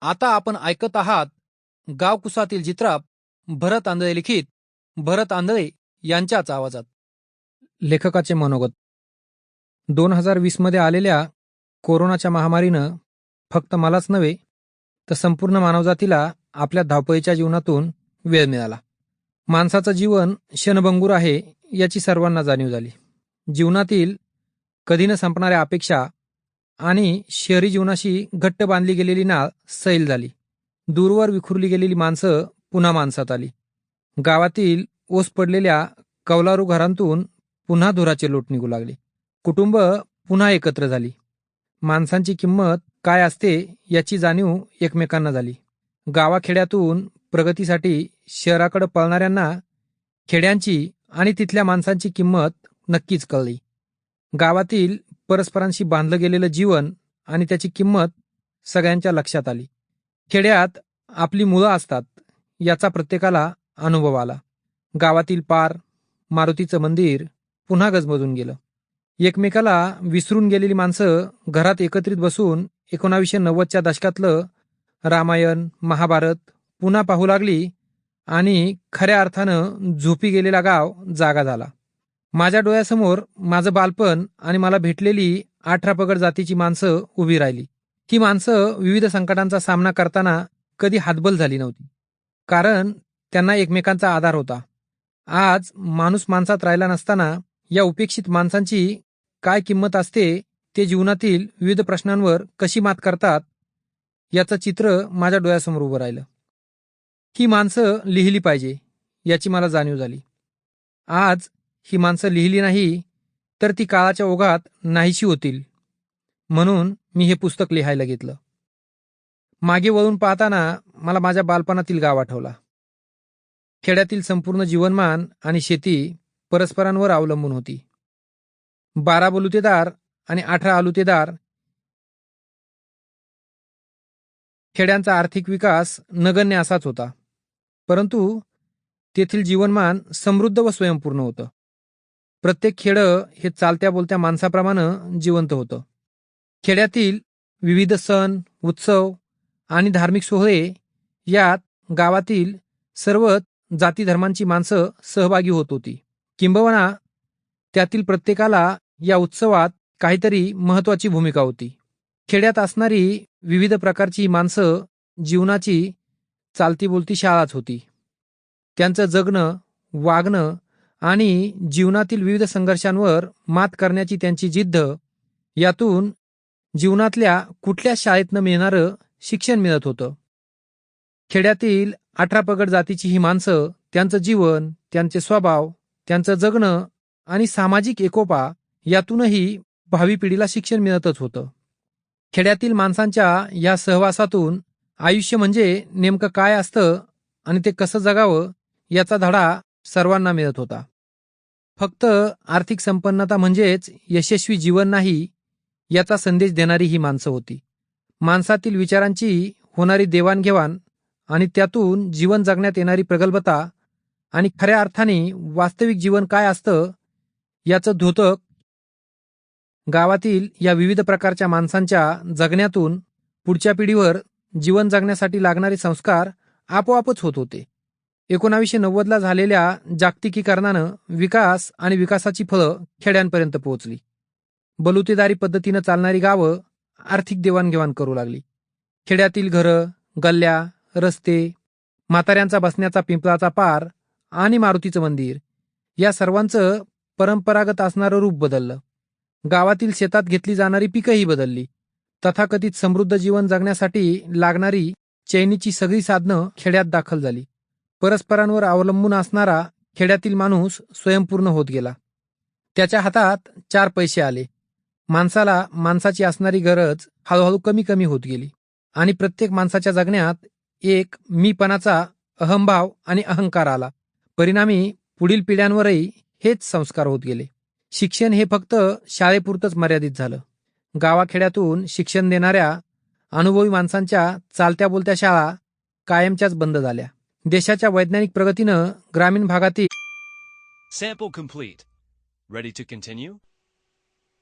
आता आपण ऐकत आहात गावकुसातील चित्राप भरत आंधळे लिखित भरत आंधळे यांच्याच आवाजात. लेखकाचे मनोगत. दोन हजार वीसमध्ये आलेल्या कोरोनाच्या महामारीनं फक्त मलाच नव्हे तर संपूर्ण मानवजातीला आपल्या धावपळीच्या जीवनातून वेळ मिळाला. माणसाचं जीवन क्षणभंगूर आहे याची सर्वांना जाणीव झाली. जीवनातील कधी न संपणाऱ्या अपेक्षा आणि शहरी जीवनाशी घट्ट बांधली गेलेली नाळ सैल झाली. दूरवर विखुरली गेलेली माणसं पुन्हा माणसात आली. गावातील ओस पडलेल्या कौलारू घरांतून पुन्हा धुराचे लोट निघू लागले. कुटुंब पुन्हा एकत्र झाली. माणसांची किंमत काय असते याची जाणीव एकमेकांना झाली. गावाखेड्यातून प्रगतीसाठी शहराकडे पळणाऱ्यांना खेड्यांची आणि तिथल्या माणसांची किंमत नक्कीच कळली. गावातील परस्परांशी बांधलं गेलेलं जीवन आणि त्याची किंमत सगळ्यांच्या लक्षात आली. खेड्यात आपली मुलं असतात याचा प्रत्येकाला अनुभव आला. गावातील पार मारुतीचं मंदिर पुन्हा गजबजून गेलं. एकमेकाला विसरून गेलेली माणसं घरात एकत्रित बसून एकोणावीसशे नव्वदच्या दशकातलं रामायण महाभारत पुन्हा पाहू लागली आणि खऱ्या अर्थानं झोपी गेलेला गाव जागा झाला. माझ्या डोळ्यासमोर माझं बालपण आणि मला भेटलेली अठरा पगड जातीची माणसं उभी राहिली. ही माणसं विविध संकटांचा सामना करताना कधी हातबल झाली नव्हती. कारण त्यांना एकमेकांचा आधार होता. आज माणूस माणसात राहिला नसताना या उपेक्षित माणसांची काय किंमत असते ते जीवनातील विविध प्रश्नांवर कशी मात करतात याचं चित्र माझ्या डोळ्यासमोर उभं राहिलं. ही माणसं लिहिली पाहिजे याची मला जाणीव झाली. आज ही माणसं लिहिली नाही तर ती काळाच्या ओघात नाहीशी होतील. म्हणून मी हे पुस्तक लिहायला घेतलं. मागे वळून पाहताना मला माझ्या बालपणातील गाव आठवला. खेड्यातील संपूर्ण जीवनमान आणि शेती परस्परांवर अवलंबून होती. बारा बलुतेदार आणि अठरा आलुतेदार खेड्यांचा आर्थिक विकास नगण्य असाच होता. परंतु तेथील जीवनमान समृद्ध व स्वयंपूर्ण होतं. प्रत्येक खेडं हे चालत्या बोलत्या माणसाप्रमाणे जिवंत होतं. खेड्यातील विविध सण उत्सव आणि धार्मिक सोहळे यात गावातील सर्व जाती धर्मांची माणसं सहभागी होत होती. किंबवना त्यातील प्रत्येकाला या उत्सवात काहीतरी महत्वाची भूमिका होती. खेड्यात असणारी विविध प्रकारची माणसं जीवनाची चालती बोलती शाळाच होती. त्यांचं जगणं वागणं आणि जीवनातील विविध संघर्षांवर मात करण्याची त्यांची जिद्द यातून जीवनातल्या कुठल्या शाळेतनं मिळणारं शिक्षण मिळत होतं. खेड्यातील अठरा पगड जातीची ही माणसं त्यांचं जीवन त्यांचे स्वभाव त्यांचं जगणं आणि सामाजिक एकोपा यातूनही भावी पिढीला शिक्षण मिळतच होतं. खेड्यातील माणसांच्या या सहवासातून आयुष्य म्हणजे नेमकं काय असतं आणि ते कसं जगावं याचा धडा सर्वांना मिळत होता. फक्त आर्थिक संपन्नता म्हणजेच यशस्वी जीवन नाही याचा संदेश देणारी ही माणसं होती. माणसातील विचारांची होणारी देवाणघेवाण आणि त्यातून जीवन जगण्यात येणारी प्रगल्भता आणि खऱ्या अर्थाने वास्तविक जीवन काय असतं याचं धोतक गावातील या विविध प्रकारच्या माणसांच्या जगण्यातून पुढच्या पिढीवर जीवन जगण्यासाठी लागणारे संस्कार आपोआपच होत होते. एकोणावीसशे नव्वदला झालेल्या जागतिकीकरणानं विकास आणि विकासाची फळं खेड्यांपर्यंत पोहोचली. बलुतेदारी पद्धतीनं चालणारी गावं आर्थिक देवाणघेवाण करू लागली. खेड्यातील घरं गल्ल्या रस्ते म्हाताऱ्यांचा बसण्याचा पिंपळाचा पार आणि मारुतीचं मंदिर या सर्वांचं परंपरागत असणारं रूप बदललं. गावातील शेतात घेतली जाणारी पिकंही बदलली. तथाकथित समृद्ध जीवन जगण्यासाठी लागणारी चैनीची सगळी साधनं खेड्यात दाखल झाली. परस्परांवर अवलंबून असणारा खेड्यातील माणूस स्वयंपूर्ण होत गेला. त्याच्या हातात चार पैसे आले. माणसाला माणसाची असणारी गरज हळूहळू कमी कमी होत गेली. आणि प्रत्येक माणसाच्या जगण्यात एक मीपणाचा अहंभाव आणि अहंकार आला. परिणामी पुढील पिढ्यांवरही हेच संस्कार होत गेले. शिक्षण हे फक्त शाळेपुरतंच मर्यादित झालं. गावाखेड्यातून शिक्षण देणाऱ्या अनुभवी माणसांच्या चालत्या बोलत्या शाळा कायमच्याच बंद झाल्या. देशाच्या वैज्ञानिक प्रगतीनं ग्रामीण भागातील sample complete ready to continue